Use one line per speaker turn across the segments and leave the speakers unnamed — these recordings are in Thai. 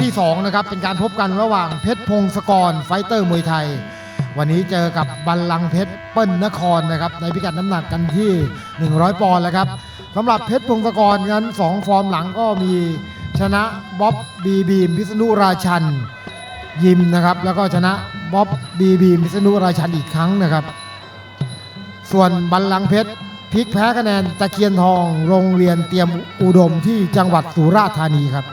ที่สองนะครับเป็นการพบกันระหว่างเพชรพงศกรไฟเตอร์มวยไทย วันนี้เจอกับบัลลังเพชรเปิ้ลนครนะครับในพิกัดน้ำหนักกันที่ 100 ปอนด์แล้วครับสำหรับเพชรพงศกรนั้นสองฟอร์มหลังก็มีชนะบ๊อบบีบีมพิษณุราชันยิมนะครับแล้วก็ชนะบ๊อบบีบีมพิษณุราชันอีกครั้งนะครับ ส่วนบัลลังเพชรพลิกแพ้คะแนนตะเคียนทองโรงเรียนเตรียมอุดมที่จังหวัดสุราษฎร์ธานีครับ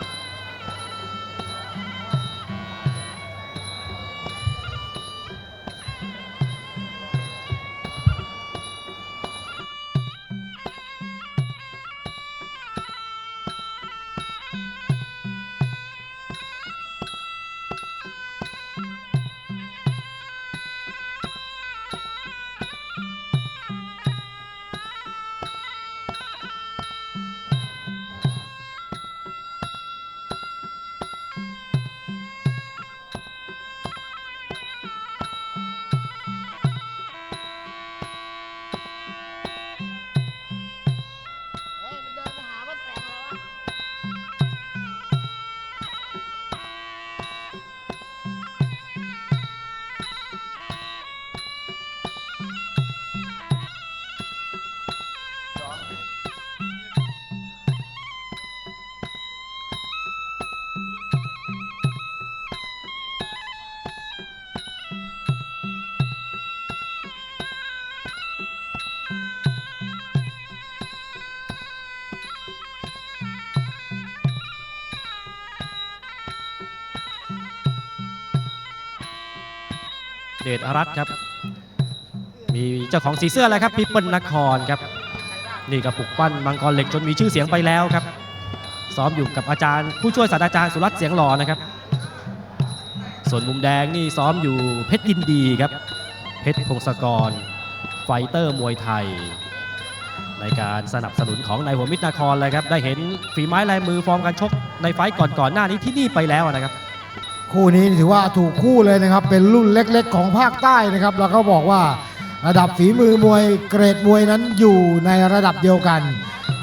เดชรัตครับ มีเจ้าของสีเสื้อแล้วครับพี่เปิ้ลนครครับ นี่ก็ปลุกปั้นมังกรเหล็กจนมีชื่อเสียงไปแล้วครับ ซ้อมอยู่กับอาจารย์ ผู้ช่วยศาสตราจารย์สุรัตน์เสียงหล่อนะครับ ส่วนมุมแดงนี่ซ้อมอยู่เพชรยินดีครับ เพชรพงศกร ไฟเตอร์มวยไทย ในการสนับสนุนของนายหัวมิตรนครเลยครับ ได้เห็นฝีไม้ลายมือฟอร์มการชกในไฟต์ก่อนๆหน้านี้ที่นี่ไปแล้วนะครับ
คู่นี้ถือว่าถูกคู่เลยนะครับ เป็นรุ่นเล็กๆ ของภาคใต้นะครับ แล้วก็บอกว่าระดับฝีมือมวยเกรดมวยนั้นอยู่ในระดับเดียวกัน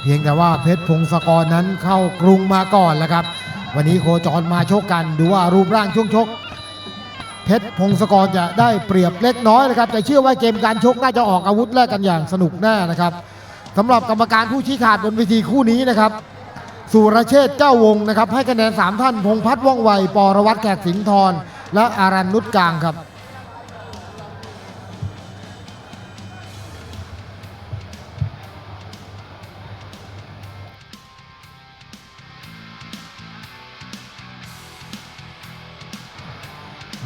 เพียงแต่ว่าเพชรพงศกรนั้นเข้ากรุงมาก่อนแล้วครับ วันนี้โคจรมาชกกันดูว่ารูปร่างช่วงชก เพชรพงศกรจะได้เปรียบเล็กน้อยนะครับ แต่เชื่อว่าเกมการชกน่าจะออกอาวุธแลกกันอย่างสนุกแน่นะครับสำหรับกรรมการผู้ชี้ขาดบนเวทีคู่นี้นะครับ สุรเชษเจ้าวงนะครับ ให้คะแนน 3 ท่าน พงพัฒน์ว่องไว ปรวัตรแขกสิงห์ทร และอารันนุชกลางครับ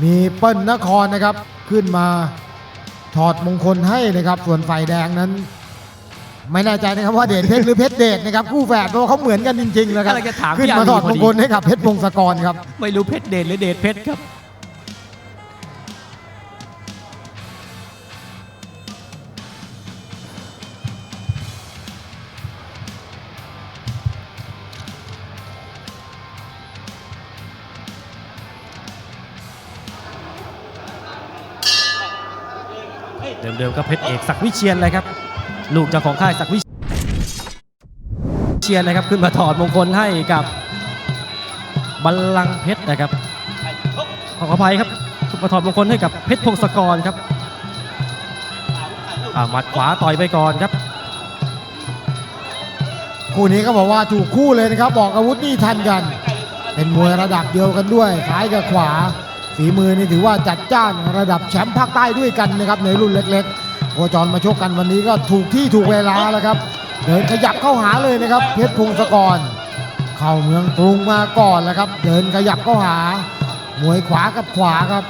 มีเปิ้ลนครนะครับขึ้นมาถอดมงคลให้นะครับ ส่วนฝ่ายแดงนั้น ไม่แน่ใจนะครับว่าเดชเพชรหรือเพชรเดชนะครับคู่แฝดเพราะว่าเขาเหมือนกันจริงๆนะครับ
กำลังจะถาม
ขึ้น
พี่
มา
อารี
ถอด
พ
ม
องดี
คลให้กับเพชรพงศกรครับ
ไม่รู้เพชรเดชหรือเดชเพชรครับ เดิมๆก็เพชรเอกศักดิ์วิเชียนเลยครับ ลูกเจ้าของค่ายศักวิเชียนนะครับขึ้นมาถอดมงคลให้กับบัลลังเพชรนะครับ ขออภัยครับทุกประถอดมงคลให้กับเพชรพงศกรครับหมัดขวาต่อยไปก่อนครับ
คู่นี้ก็บอกว่าถูกคู่เลยนะครับบอกอาวุธนี่ทันกัน เป็นมวยระดับเดียวกันด้วยซ้ายกับขวาฝีมือนี่ถือว่าจัดจ้านระดับแชมป์ภาคใต้ด้วยกันนะครับในรุ่นเล็กๆ โคจรมาชกกันวันนี้ก็ถูกที่ถูกเวลาแล้วครับ เดินขยับเข้าหาเลยนะครับ เพชรพงศกร เข้าเมืองกรุงมาก่อนแล้วครับ เดินขยับเข้าหามวยขวากับขวาครับ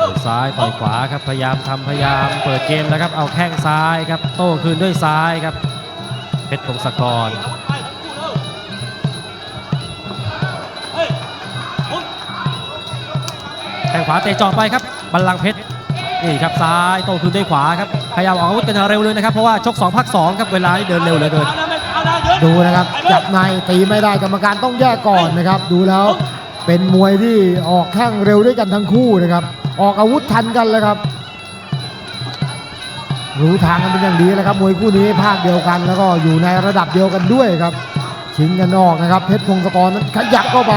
ต่อยซ้ายต่อยขวาครับพยายามทำพยายามเปิดเกมนะครับเอาแข้งซ้ายครับ โต้คืนด้วยซ้ายครับเพชรพงศกร ข้งขวาเตะจาะไปครับบัลลังก์เพชรนี่ครับซ้ายโต้คืนด้วยขวาครับพยายามออกอาวุธกันเร็วเลยนะครับเพราะว่าชก2พัก2ครับเวลานี่เดินเร็วเหลือเกิน
ดูนะครับจับในตีไม่ได้กรรมการต้องแยกก่อนนะครับ ดูแล้วเป็นมวยที่ออกแข้งเร็วด้วยกันทั้งคู่นะครับ ออกอาวุธทันกันเลยครับ รู้ทางกันเป็นอย่างดีแล้วครับมวยคู่นี้ภาคเดียวกัน แล้วก็อยู่ในระดับเดียวกันด้วยครับ ชิงกันออกนะครับเพชรพงศกรนั้นขยับเข้าไป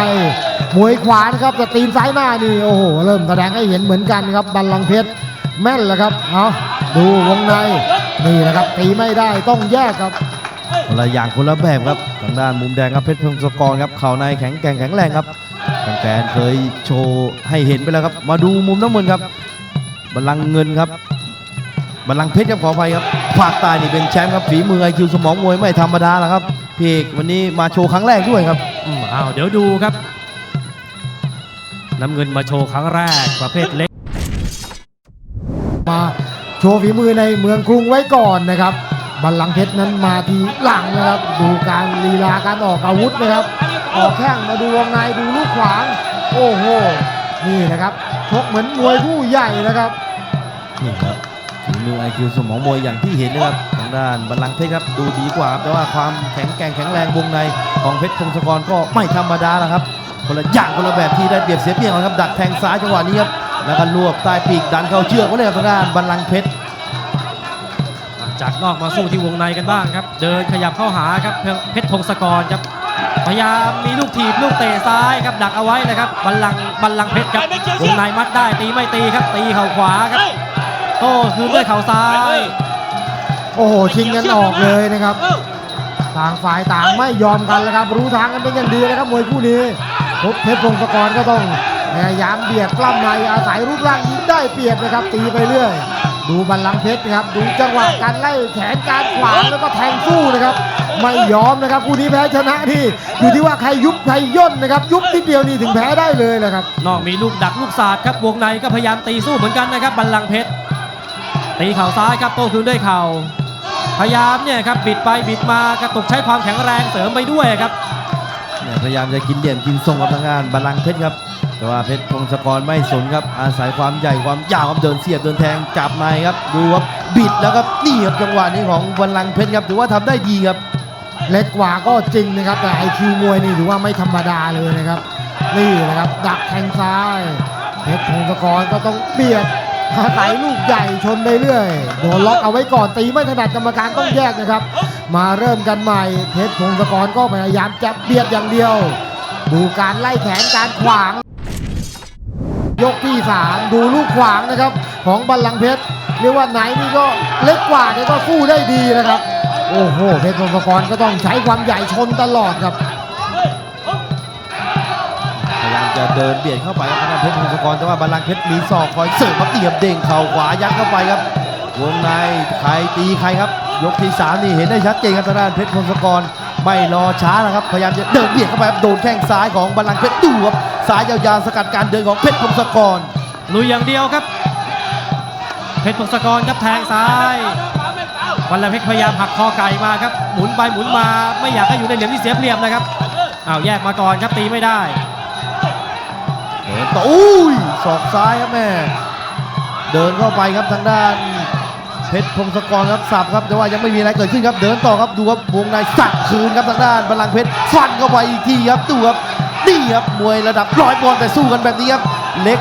มวยขวานะครับแต่ตีนซ้ายหน้านี่โอ้โหเริ่มแสดงให้เห็นเหมือนกันครับบัลลังเพชรแม่นแล้วครับเอาดูวงในนี่นะครับตีไม่ได้ต้องแยกครับ
คนละอย่างคนละแบบครับทางด้านมุมแดงครับเพชรพงศกรครับเข่าในแข็งแกร่งแข็งแรงครับแฟนๆเคยโชว์ให้เห็นไปแล้วครับ มาดูมุมน้ำเงินครับบัลลังเงินครับ บัลลังก์เพชรครับขออภัยครับภาคใต้นี่เป็นแชมป์ครับฝีมือไอคิวสมองมวยไม่ธรรมดาแล้วครับพี่เอกวันนี้มาโชว์ครั้งแรกด้วยครับ
อืมอ้าวเดี๋ยวดูครับ น้ำเงินมาโชว์ครั้งแรกประเภทเล็ก
มาโชว์ฝีมือในเมืองกรุงไว้ก่อนนะครับ บัลลังก์เพชรนั้นมาทีหลังนะครับ ดูการลีลาการออกอาวุธนะครับ ออกแข้งมาดูวงในดูลูกขวาง โอ้โห นี่นะครับชกเหมือนมวยผู้ใหญ่นะครับ
นี่ครับฝี มือไอคิวสมองมวยอย่างที่เห็นนะครับทางด้านบัลลังก์เพชรครับดูดีกว่าครับแต่ว่าความแข็งแกร่งแข็งแรงวงในของเพชรพงศกรก็ไม่ธรรมดาแล้วครับคนละอย่างคนละแบบที่ได้เปรียบเสียเปรียบกันครับดักแทงซ้ายจังหวะนี้ครับแล้วก็รวบใต้ปีกดันเข้าเชือกก็เลยครับทางด้านบัลลังก์เพชร
จากนอกมาสู้ที่วงในกันบ้างครับ เดินขยับเข้าหาครับเพชรพงศกรครับพยายามมีลูกถีบลูกเตะซ้ายครับดักเอาไว้นะครับบัลลังก์บัลลังก์เพชรครับวงในมัดได้ตีไม่ตีครับตีเข่าขวาครับ โต้คืนด้วยเข่าซ้าย
โอ้โหชิงกันออกเลยนะครับ ต่างฝ่ายต่างไม่ยอมกันแล้วครับ รู้ทางกันเป็นอย่างดีนะครับมวยคู่นี้เพชรพงศกรก็ต้องพยายามเบียดกล้ำในอาศัยรูปร่างยิงได้เปรียบนะครับ ตีไปเรื่อย ดูบัลลังก์เพชรนะครับ ดูจังหวะการไล่แขนการขวางแล้วก็แทงสู้นะครับ ไม่ยอมนะครับคู่นี้แพ้ชนะนี่อยู่ที่ว่าใครยุบใครย่นนะครับ ยุบนิดเดียวนี่ถึงแพ้ได้เลยแหละครับ
นอกมีลูกดักลูกศาสตร์ครับวงในก็พยายามตีสู้เหมือนกันนะครับบัลลังก์เพชร ตีเข่าซ้ายครับโต้คืนด้วยเข่าพยายามเนี่ยครับบิดไปบิดมากระตุกใช้ความแข็งแรงเสริมไปด้วยครับ
เนี่ยพยายามจะกินเหลี่ยมกินทรงกับทางด้านบัลลังก์เพชรครับ แต่ว่าเพชรพงศกรไม่สนครับ อาศัยความใหญ่ความยาวครับเดินเสียบเดินแทงจับในครับดูครับบิดแล้วครับนี่ครับจังหวะนี้ของบัลลังก์เพชรครับถือว่าทำได้ดีครับ
เล็กกว่าก็จริงนะครับแต่ไอคิวมวยนี่ถือว่าไม่ธรรมดาเลยนะครับนี่นะครับดักแทงซ้ายเพชรพงศกรก็ต้องเบียด อาศัยลูกใหญ่ชนไปเรื่อยโดนล็อกเอาไว้ก่อนตีไม่ถนัดกรรมการต้องแยกนะครับ มาเริ่มกันใหม่ เพชรพงศกรก็พยายามจะเบียดอย่างเดียว ดูการไล่แขนการขวาง ยกที่สามดูลูกขวางนะครับ ของบัลลังเพชรเรียกว่าไหนนี่ก็เล็กกว่าเนี่ยก็สู้ได้ดีนะครับ โอ้โหเพชรพงศกรก็ต้องใช้ความใหญ่ชนตลอดครับ
ยายามจะเดินเบียดเข้าไปครับทางด้านเพชรพงศกรแต่ว่าบัลลังก์เพชรมีศอกคอยเสริมมาเตียบเด้งเข่าขวายัดเข้าไปครับวงในใครตีใครครับ ยกที่สามนี่เห็นได้ชัดเจนครับทางด้านเพชรพงศกรไม่รอช้าแล้วครับพยายามจะเดินเบียดเข้าไปครับโดนแข้งซ้ายของบัลลังก์เพชรดูครับซ้ายยาวๆสกัดการเดินของเพชรพงศกร
ลุยอย่างเดียวครับ เพชรพงศกรครับแทงซ้ายวันละเพชรพยายามหักคอไก่มาครับหมุนไปหมุนมาไม่อยากให้อยู่ในเหลี่ยมที่เสียเปรียบนะครับอ้าวแยกมาก่อนครับตีไม่ได้
เดินต่ออุ้ยศอกซ้ายครับแม่ เดินเข้าไปครับทางด้าน เพชรพงศกรครับสับครับแต่ว่ายังไม่มีอะไรเกิดขึ้นครับ เดินต่อครับดูครับวงในสักคืนครับทางด้านบัลลังเพชรฟันเข้าไปอีกทีครับดูครับนี่ครับมวยระดับร้อยบอลแต่สู้กันแบบนี้ครับเล็ก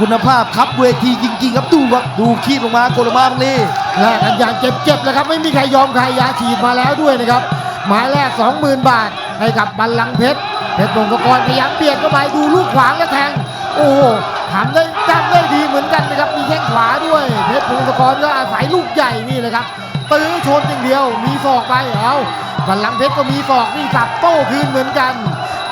คุณภาพครับเวทีจริง ๆ ครับดูครับดูคีบลงมาโกลมาตรงนี้
แลกกันอย่างเจ็บๆเลยครับไม่มีใครยอมใครยาฉีดมาแล้วด้วยนะครับหมายแรก 20,000 บาทให้กับบัลลังก์เพชรเพชรพงศกรพยายามเบียดเข้าไปดูลูกขวางและแทง โอ้โหทำได้จำได้ดีเหมือนกันนะครับ มีแข้งขวาด้วย เพชรพงศกรก็อาศัยลูกใหญ่นี่เลยครับตื้อชนอย่างเดียว มีศอกไปเอาบัลลังเพชรก็มีศอกนี่สับโต้คืนเหมือนกัน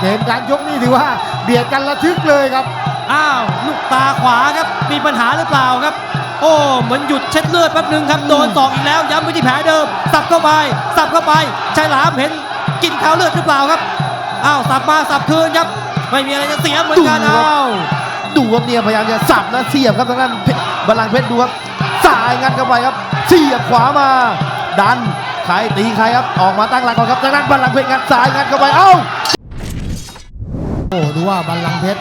เกมการยกนี่ถือว่า เบียดกันระทึกเลยครับ
อ้าวลูกตาขวาครับ มีปัญหาหรือเปล่าครับ โอ้เหมือนหยุดเช็ดเลือดแป๊บหนึงครับ โดนตอกอีกแล้ว ย้ำไปที่แผลเดิม สับเข้าไป สับเข้าไปชายหลามเห็นกินข้าวเลือดหรือเปล่าครับ อ้าวสับมาสับคืนครับ ไม่มีอะไรจะเสียเหมือนกัน
ดูครับ
อ้าว
ดูครับเนี่ยพยายามจะสับนะเสียบครับทางด้านเพชรบัลลังก์เพชรดูครับสายงัดเข้าไปครับ เสียบขวามา ดันใครตีใครครับออกมาตั้งหลักก่อนครับทางด้านบัลลังก์เพชรงัดสายงัดเข้าไปเอ้า
โอ้ดูว่าบัลลังก์เพชร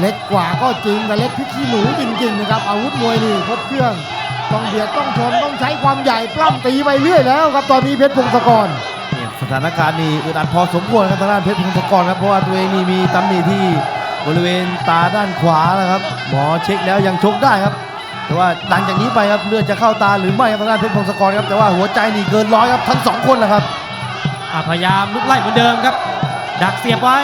เล็กกว่าก็จริงแต่เล็กพริกขี้หนูจริงๆนะครับอาวุธมวยนี่ครบเครื่อง ต้องเบียดต้องชนต้องใช้ความใหญ่ปล้ำตีไปเรื่อยแล้วครับตอนนี้เพชรพงศกร
เนี่ย สถานการณ์นี่อึดอัดพอสมควรครับทางด้านเพชรพงศกรครับเพราะว่าตัวเองนี่มีตำหนิที่บริเวณตาด้านขวานะครับ หมอเช็คแล้วยังชกได้ครับ แต่ว่าหลังจากนี้ไปครับเลือดจะเข้าตาหรือไม่ครับทางด้านเพชรพงศกรครับแต่ว่าหัวใจนี่เกินร้อยครับทั้งสองคนแหละครับ
พยายามลุกไล่เหมือนเดิมครับ ดักเสียบไว้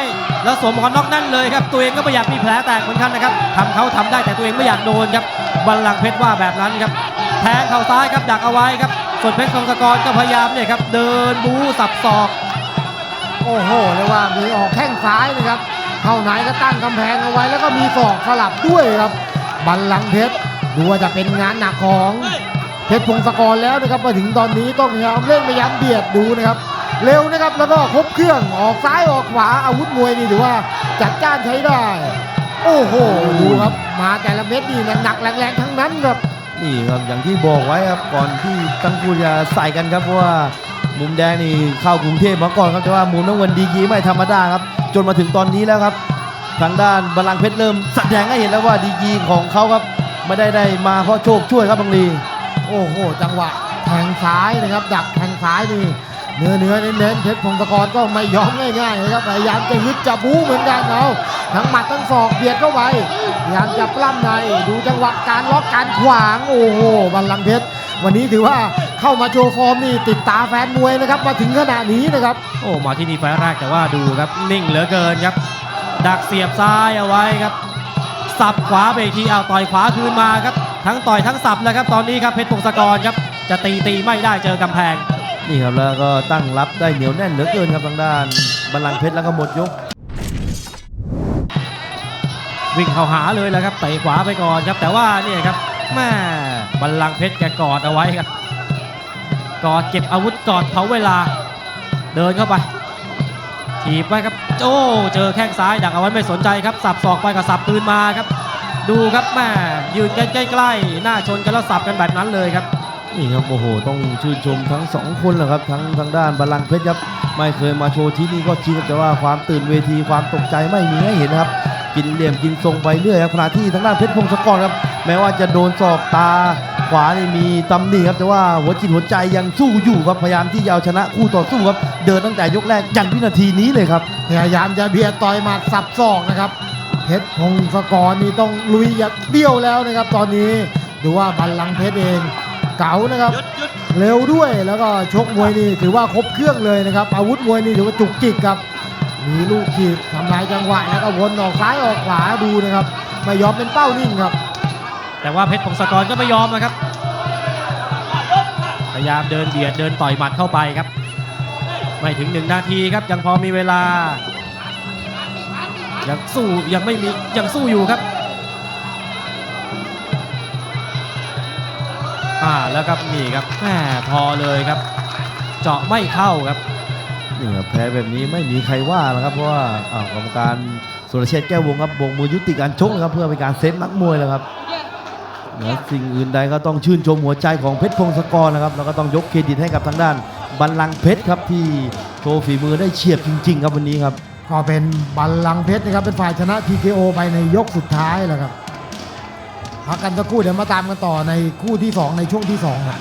แล้วสวมหมวกกันน็อกนั่นเลยครับตัวเองก็ไม่อยากมีแผลแตกเหมือนกันนะครับทำเขาทำได้แต่ตัวเองไม่อยากโดนครับบัลลังเพชรว่าแบบนั้นครับแทงเข่าซ้ายครับดักเอาไว้ครับ ส่วนเพชรพงศกรก็พยายามเนี่ยครับ เดินบูสับศอก
โอ้โหเรียกว่ามีออกแข้งซ้ายนะครับเข้าไหนก็ตั้งกำแพงเอาไว้แล้วก็มีศอกสลับด้วยครับบัลลังก์เพชรดูว่าจะเป็นงานหนักของเพชรพงศกรแล้วนะครับมาถึงตอนนี้ต้องพยายามเร่งพยายามเบียดดูนะครับ เร็วนะครับแล้วก็ครบเครื่องออกซ้ายออกขวาอาวุธมวยนี่ถือว่าจัดจ้านใช้ได้ โอ้โหดูครับมาแต่ละเม็ดนี่หนักๆแรงๆทั้งนั้นครับ
นี่ครับอย่างที่บอกไว้ครับก่อนที่ทั้งคู่จะใส่กันครับเพราะว่ามุมแดงนี่เข้ากรุงเทพมาก่อนครับแต่ว่ามุมน้ำเงินดีกีไม่ธรรมดาครับ จนมาถึงตอนนี้แล้วครับ ทางด้านบาลังเพชรเริ่มแสดงให้เห็นแล้วว่าดีกีของเขาครับไม่ได้ได้มาเพราะโชคช่วยครับบางลี
โอ้โห จังหวะแทงซ้ายนะครับ ดักแทงซ้ายนี่ เนื้อเนื้อเน้นเพชรพงศกรก็ไม่ยอมง่ายๆนะครับพยายามจะฮึดจะบู๊เหมือนกันเอาทั้งหมัดทั้งศอกเบียดเข้าไปพยายามจะปล้ำในดูจังหวะการล็อกการขวางโอ้โหบัลลังเพชรวันนี้ถือว่าเข้ามาโชว์ฟอร์มนี่ติดตาแฟนมวยนะครับมาถึงขนาดนี้นะครับ
โอ้มาที่นี่ไฟล์แรกแต่ว่าดูครับนิ่งเหลือเกินครับ ดักเสียบซ้ายเอาไว้ครับสับขวาไปทีเอาต่อยขวาคืนมาครับทั้งต่อยทั้งสับแล้วครับตอนนี้ครับเพชรพงศกรครับจะตีตีไม่ได้เจอกำแพง
นี่ครับแล้วก็ตั้งรับได้เหนียวแน่นเหลือเกินครับทางด้านบาลังก์เพชรแล้วก็หมดยก
วิ่งเข้าหาเลยแหละครับเตะขวาไปก่อนครับ แต่ว่าเนี่ยครับแม่บัลลังก์เพชรแกกอดเอาไว้ครับกอดเก็บอาวุธกอดเผาเวลา เดินเข้าไปถีบไว้ครับโอ้เจอแข้งซ้ายดักเอาไว้ไม่สนใจครับสับศอกไปกับสับปืนมาครับ ดูครับแม่ยืนใกล้ๆหน้าชนกันแล้วสับกันแบบนั้นเลยครับ
นี่ครับโอ้โห ต้องชื่นชมทั้งสองคนแหละครับ ทั้งทางด้านบาลังเพชรครับไม่เคยมาโชว์ที่นี่ก็จริงครับแต่ว่าความตื่นเวทีความตกใจไม่มีให้เห็นครับ กินเหลี่ยมกินทรงไปเรื่อยครับขณะที่ทางด้านเพชรพงศกรครับ แม้ว่าจะโดนศอกตาขวานี่มีตำหนิครับแต่ว่าหัวจิตหัวใจยังสู้อยู่ครับพยายามที่จะเอาชนะคู่ต่อสู้ครับ เดินตั้งแต่ยกแรกยันวินาทีนี้เลยครับ
พยายามจะเบียดต่อยหมัดสับศอกนะครับ เพชรพงศกรนี่ต้องลุยอย่างเดียวแล้วนะครับ ตอนนี้ดูว่าบัลลังเพชรเอง เก๋านะครับ เร็วด้วยแล้วก็ชกมวยนี่ถือว่าครบเครื่องเลยนะครับ อาวุธมวยนี่ถือว่าจุกจิกครับ มีลูกขีดทำลายจังหวะแล้วก็วนออกซ้ายออกขวาดูนะครับ ไม่ยอมเป็นเป้านิ่งครับ
แต่ว่าเพชรพงศกรก็ไม่ยอมนะครับ พยายามเดินเบียดเดินต่อยหมัดเข้าไปครับ ไม่ถึงหนึ่งนาทีครับยังพอมีเวลา ยังสู้ยังไม่มียังสู้อยู่ครับ อ่าแล้วครับนี่ครับแหมพอเลยครับ เจาะไม่เข้าครับ
นี่ครับแพ้แบบนี้ไม่มีใครว่าแล้วครับ เพราะว่าอ้าวกรรมการสุรเชษฐ์แก้ววงครับบงมือยุติการชกนะครับ เพื่อเป็นการเซฟนักมวยแล้วครับเหนือสิ่งอื่นใดก็ต้องชื่นชมหัวใจของเพชรพงศกรนะครับแล้วก็ต้องยกเครดิตให้กับทางด้านบัลลังก์เพชรครับที่โชว์ฝีมือได้เฉียบจริง ๆ ครับวันนี้ครับ
ก็เป็นบัลลังก์เพชรนะครับเป็นฝ่ายชนะ TKO ไปในยกสุดท้ายแล้วครับ พักกันสักครู่เดี๋ยวมาตามกันต่อในคู่ที่สองในช่วงที่สองครับ